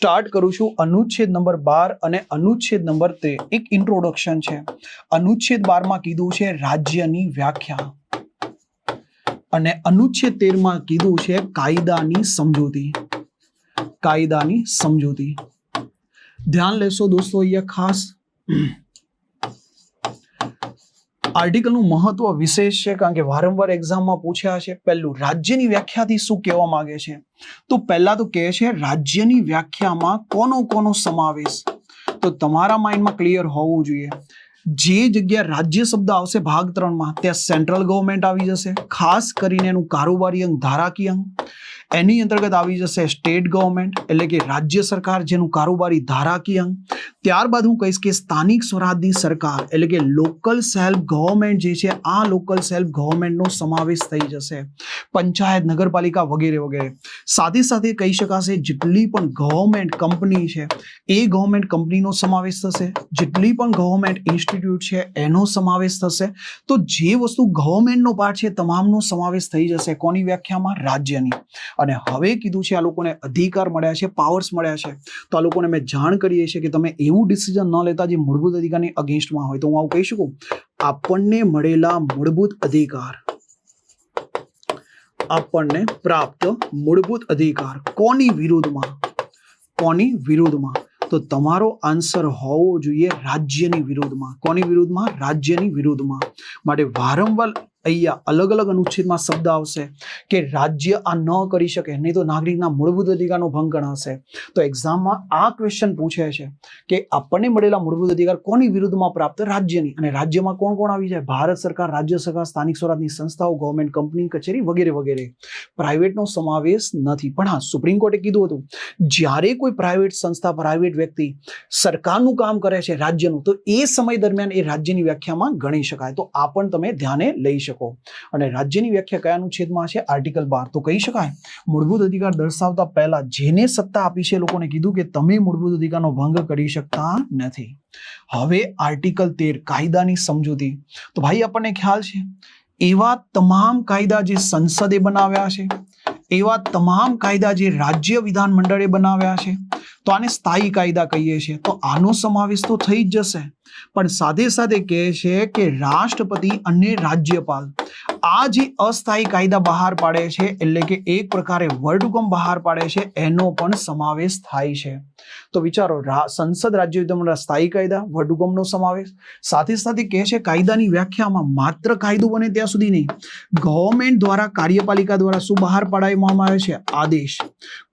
Start કરું છું અનુચ્છેદ નંબર બાર અને અનુચ્છેદ નંબર તેર. એક ઇન્ટ્રોડક્શન છે. અનુચ્છેદ બારમાં કીધું છે રાજ્યની વ્યાખ્યા. અને અનુચ્છેદ તેરમાં કીધું છે કાયદાની સમજૂતી. કાયદાની સમજૂતી. ધ્યાન લેશો દોસ્તો અહીંયા ખાસ. આર્ટિકલનું મહત્વ વિશેષ છે, કારણ કે વારંવાર એક્ઝામમાં પૂછ્યા છે. પહેલું, રાજ્યની વ્યાખ્યાથી શું કહેવા માંગે છે? તો પહેલા તો કહે છે, રાજ્યની વ્યાખ્યામાં કોનો કોનો સમાવેશ? તો તમારા માઇન્ડમાં ક્લિયર હોવું જોઈએ. જે જગ્યા રાજ્ય શબ્દ આવશે ભાગ ત્રણમાં, ત્યાં સેન્ટ્રલ ગવર્મેન્ટ આવી જશે. ખાસ કરીને એનું કારોબારી અંગ, ધારાકીય અંગ. એની અંતર્ગત આવી જશે સ્ટેટ ગવર્મેન્ટ, એટલે કે રાજ્ય સરકાર, જેનું કારોબારી ધારાકીય અંગ. ત્યારબાદ હું કહીશ કે સ્થાનિક સ્વરાજની સરકાર, એટલે કે લોકલ સેલ્ફ ગવર્મેન્ટ જે છે, આ લોકલ સેલ્ફ ગવર્મેન્ટનો સમાવેશ થઈ જશે. પંચાયત, નગરપાલિકા વગેરે વગેરે. સાથે સાથે કહી શકાશે, જેટલી પણ ગવર્મેન્ટ કંપની છે, એ ગવર્મેન્ટ કંપનીનો સમાવેશ થશે. જેટલી પણ ગવર્મેન્ટ ઇન્સ્ટિટ્યૂટ છે, એનો સમાવેશ થશે. તો જે વસ્તુ ગવર્મેન્ટનો પાર્ટ છે, તમામનો સમાવેશ થઈ જશે. કોની વ્યાખ્યામાં? રાજ્યની. અને હવે કીધું છે, આ લોકોને અધિકાર મળ્યા છે પાવર્સ મળ્યા છે. તો આ લોકોને મેં જાણ કરીએ છીએ કે તમે એવું ડિસિઝન ન લેતા જે મૂળભૂત અધિકારની અગેન્સ્ટમાં હોય તો હું આવું કહી શકું? આપણને મળેલા મૂળભૂત અધિકાર. આપણને પ્રાપ્ત મૂળભૂત અધિકાર કોની વિરુદ્ધમાં? કોની વિરુદ્ધમાં? તો તમારો આન્સર હોવો જોઈએ રાજ્યની વિરુદ્ધમાં. કોની વિરુદ્ધમાં? રાજ્યની વિરુદ્ધમાં. માટે વારંવાર અહીંયા અલગ અલગ અનુચ્છેદમાં શબ્દ આવશે કે રાજ્ય આ ન કરી શકે, નહીં તો નાગરિકના મૂળભૂત અધિકારનો ભંગ ગણાશે. તો એક્ઝામમાં આ ક્વેશ્ચન પૂછે છે કે આપણને મળેલા મૂળભૂત અધિકાર કોની વિરુદ્ધમાં પ્રાપ્ત? રાજ્યની. અને રાજ્યમાં કોણ કોણ આવી જાય? ભારત સરકાર, રાજ્ય સરકાર, સ્થાનિક સ્વરાજની સંસ્થાઓ ગવર્મેન્ટ કંપની કચેરી વગેરે વગેરે. પ્રાઇવેટનો સમાવેશ નથી. પણ હા સુપ્રીમ કોર્ટે કીધું હતું, જ્યારે કોઈ પ્રાઇવેટ સંસ્થા પ્રાઇવેટ વ્યક્તિ સરકારનું કામ કરે છે રાજ્યનું, તો એ સમય દરમિયાન એ રાજ્યની વ્યાખ્યામાં ગણી શકાય. તો આ પણ તમે ધ્યાને લઈ શકો. અને રાજ્યની વ્યાખ્યા કયાનું છેદમાં છે? આર્ટિકલ બાર. તો કહી શકાય, મૂળભૂત અધિકાર દર્શાવતા પહેલા જેને સત્તા આપી છે લોકોને કીધું કે તમે મૂળભૂત અધિકારનો ભંગ કરી શકતા નથી. હવે આર્ટિકલ તેર, કાયદાની સમજૂતી. તો ભાઈ, આપણને ખ્યાલ છે, એવા તમામ કાયદા જે સંસદે બનાવ્યા છે, એવા તમામ કાયદા જે રાજ્ય વિધાન મંડળે બનાવ્યા છે, તો આને સ્થાયી કાયદા કહીએ છીએ. તો આનો સમાવેશ તો થઈ જ જશે. પણ સાથે સાથે કહે છે કે રાષ્ટ્રપતિ અને રાજ્યપાલ આ જે અસ્થાયી કાયદા બહાર પાડે છે, એટલે કે એક પ્રકારે વટહુકમ બહાર પાડે છે, એનો પણ સમાવેશ થાય છે. તો વિચારો સંસદ રાજ્ય વિધાનમંડળ સ્થાયી કાયદા વટહુકમનો સમાવેશ, સાથે સાથે કહે છે કાયદાની વ્યાખ્યામાં માત્ર કાયદો બને ત્યાં સુધી નહીં ગવર્મેન્ટ દ્વારા કાર્યપાલિકા દ્વારા શું બહાર પાડવામાં આવે છે? આદેશ.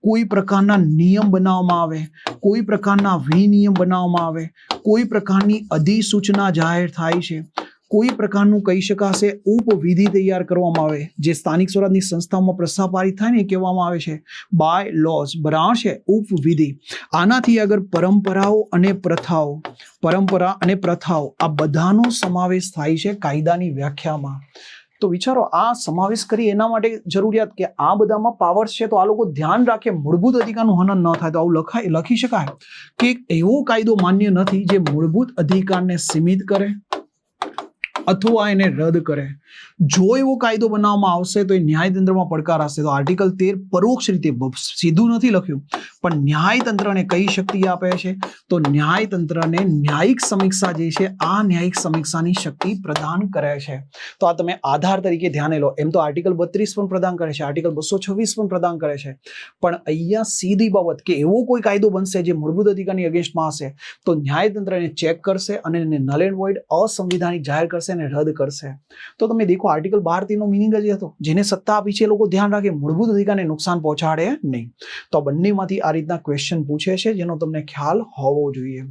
કોઈ પ્રકારના નિયમ બનાવવામાં આવે, કોઈ પ્રકારના વિનિયમ બનાવવામાં આવે કોઈ પ્રકારની અધિસૂચના જાહેર થાય છે, કોઈ પ્રકારનું કહી શકાશે ઉપવિધિ તૈયાર કરવામાં આવે, જે સ્થાનિક સ્વરાજની સંસ્થાઓમાં પ્રસ્તાવ પારિત થાય ને કહેવામાં આવે છે બાય લોસ બરાબર છે, ઉપવિધિ. આનાથી આગળ પરંપરાઓ અને પ્રથાઓ, પરંપરા અને પ્રથાઓ, આ બધાનો સમાવેશ થાય છે કાયદાની વ્યાખ્યામાં. તો વિચારો, આ સમાવેશ કરી એના માટે જરૂરિયાત કે આ બધામાં પાવર્સ છે તો આ લોકો ધ્યાન રાખે, મૂળભૂત અધિકારનું હનન ન થાય તો આવું લખાય, લખી શકાય કે એવો કાયદો માન્ય નથી જે મૂળભૂત અધિકારને સીમિત કરે. અથવા એને રદ કરે. જો એવો કાયદો બનાવવામાં આવશે તો એ ન્યાયતંત્રમાં પડકાર હશે તો આર્ટિકલ તેર પરોક્ષ રીતે સીધું નથી લખ્યું. પણ ન્યાયતંત્રને કઈ શક્તિ આપે છે? તો ન્યાયતંત્રને ન્યાયિક સમીક્ષા જે છે, આ ન્યાયિક સમીક્ષાની શક્તિ પ્રદાન કરે છે. તો આ તમે આધાર તરીકે ધ્યાને લો. એમ તો આર્ટિકલ બત્રીસ પણ પ્રદાન કરે છે. આર્ટિકલ બસો છવ્વીસ પણ પ્રદાન કરે છે. પણ અહીંયા સીધી બાબત કે એવો કોઈ કાયદો બનશે જે મૂળભૂત અધિકારની અગેન્સ્ટમાં હશે, તો ન્યાયતંત્ર એને ચેક કરશે અને એને નલ એન્ડ વોઇડ અસંવિધાનિક જાહેર કરશે અને રદ કરશે. તો તમે દેખો આર્ટિકલ બાર તેનો મિનિંગ જ હતો. જેને સત્તા આપી છે એ લોકો ધ્યાન રાખે, મૂળભૂત અધિકારને નુકસાન પહોંચાડે નહીં. તો બંનેમાંથી આ રીતના ક્વેશ્ચન પૂછે છે, જેનો તમને ખ્યાલ હોવો જોઈએ.